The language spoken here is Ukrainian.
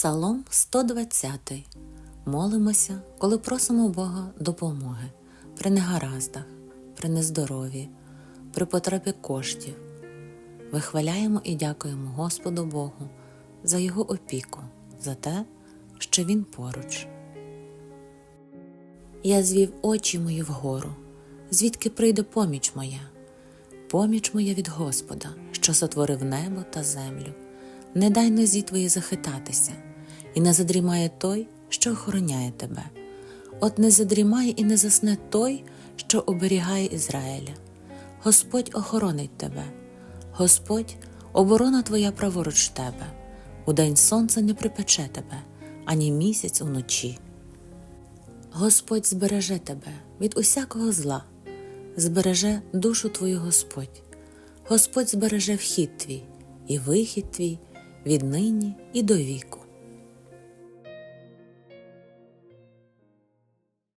Псалом 120. Молимося, коли просимо Бога допомоги при негараздах, при нездоров'ї, при потребі коштів. Вихваляємо і дякуємо Господу Богу за Його опіку, за те, що Він поруч. Я звів очі мої вгору, звідки прийде поміч моя, поміч моя від Господа, що сотворив небо та землю. Не дай нозі твої захитатися, і не задрімає той, що охороняє тебе. От не задрімає і не засне той, що оберігає Ізраїля. Господь охоронить тебе, Господь оборона твоя праворуч тебе, удень сонце не припече тебе, ані місяць уночі. Господь збереже тебе від усякого зла, збереже душу твою Господь. Господь збереже вхід твій і вихід твій віднині і до віку.